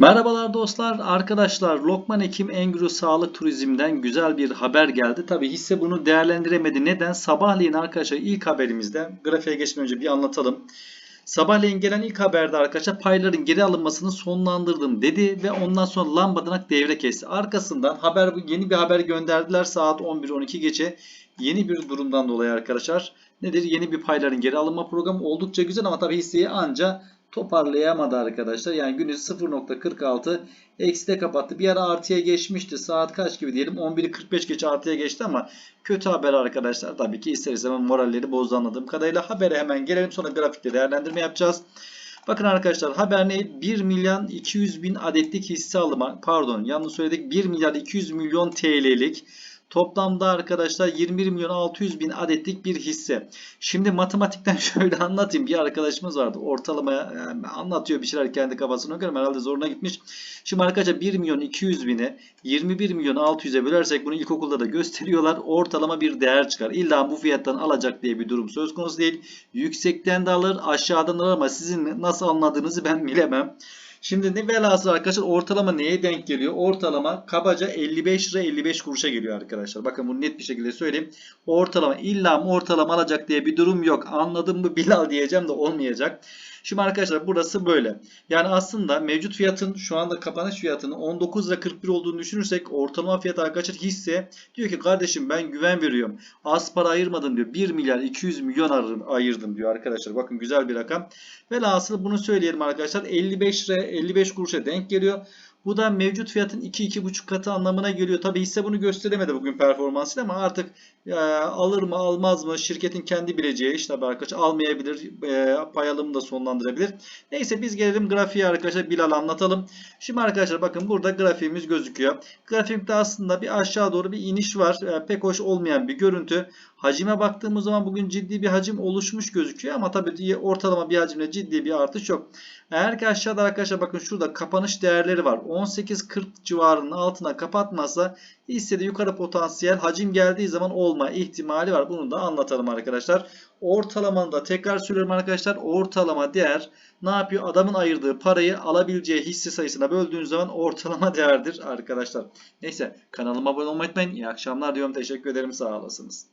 Merhabalar dostlar, arkadaşlar. Lokman Ekim Engürü Sağlık Turizm'den güzel bir haber geldi. Tabi hisse bunu değerlendiremedi. Neden? Sabahleyin arkadaşlar ilk haberimizde, grafiğe geçmeden önce bir anlatalım. Sabahleyin gelen ilk haberde arkadaşlar payların geri alınmasını sonlandırdım dedi ve ondan sonra lambadanak devre kesti. Arkasından haber yeni bir haber gönderdiler saat 11-12 geçe. Yeni bir durumdan dolayı arkadaşlar. Nedir? Yeni bir payların geri alınma programı oldukça güzel ama tabi hisseyi anca toparlayamadı arkadaşlar. Yani günü 0.46 ekside kapattı. Bir ara artıya geçmişti. Saat kaç gibi diyelim? 11'i 45 geç artıya geçti ama kötü haber arkadaşlar. Tabii ki ister istemez moralleri bozdu anladığım kadarıyla. Habere hemen gelelim. Sonra grafikte değerlendirme yapacağız. Bakın arkadaşlar haber ne? 1 milyon 200 bin adetlik hisse alımı pardon yanlış söyledik 1 milyar 200 milyon TL'lik Toplamda arkadaşlar 21 milyon 600 bin adetlik bir hisse. Şimdi matematikten şöyle anlatayım. Bir arkadaşımız vardı. Ortalamaya yani anlatıyor bir şeyler kendi kafasına göre. Herhalde zoruna gitmiş. Şimdi arkadaşlar 1 milyon 200 bine 21 milyon 600'e bölersek bunu ilkokulda da gösteriyorlar. Ortalama bir değer çıkar. İlla bu fiyattan alacak diye bir durum söz konusu değil. Yüksekten de alır aşağıdan alır ama sizin nasıl anladığınızı ben bilemem. Şimdi ne velhasıl arkadaşlar ortalama neye denk geliyor? Ortalama kabaca 55 lira 55 kuruşa geliyor arkadaşlar. Bakın bunu net bir şekilde söyleyeyim. Ortalama illa ortalama alacak diye bir durum yok. Anladın mı Bilal diyeceğim de olmayacak. Şimdi arkadaşlar burası böyle. Yani aslında mevcut fiyatın şu anda kapanış fiyatının 19 lira 41 olduğunu düşünürsek ortalama fiyat arkadaşlar hisse diyor ki kardeşim ben güven veriyorum. Az para ayırmadım diyor. 1 milyar 200 milyon ayırdım diyor arkadaşlar. Bakın güzel bir rakam. Velhasıl bunu söyleyelim arkadaşlar. 55 lira 55 kuruşa denk geliyor. Bu da mevcut fiyatın 2-2,5 katı anlamına geliyor. Tabi hisse bunu gösteremedi bugün performansıyla ama artık e, alır mı almaz mı şirketin kendi bileceği iş tabi arkadaşlar almayabilir e, pay alımı da sonlandırabilir. Neyse biz gelelim grafiğe arkadaşlar Bilal anlatalım. Şimdi arkadaşlar bakın burada grafiğimiz gözüküyor. Grafikte aslında bir aşağı doğru bir iniş var. E, pek hoş olmayan bir görüntü. Hacime baktığımız zaman bugün ciddi bir hacim oluşmuş gözüküyor ama tabii ortalama bir hacimle ciddi bir artış yok. Eğer ki aşağıda arkadaşlar bakın şurada kapanış değerleri var. 18.40 civarının altına kapatmazsa hissede yukarı potansiyel hacim geldiği zaman olma ihtimali var. Bunu da anlatalım arkadaşlar. Ortalamanda tekrar söylüyorum arkadaşlar. Ortalama değer ne yapıyor? Adamın ayırdığı parayı alabileceği hisse sayısına böldüğünüz zaman ortalama değerdir arkadaşlar. Neyse kanalıma abone olmayı unutmayın. İyi akşamlar diyorum. Teşekkür ederim. Sağ olasınız.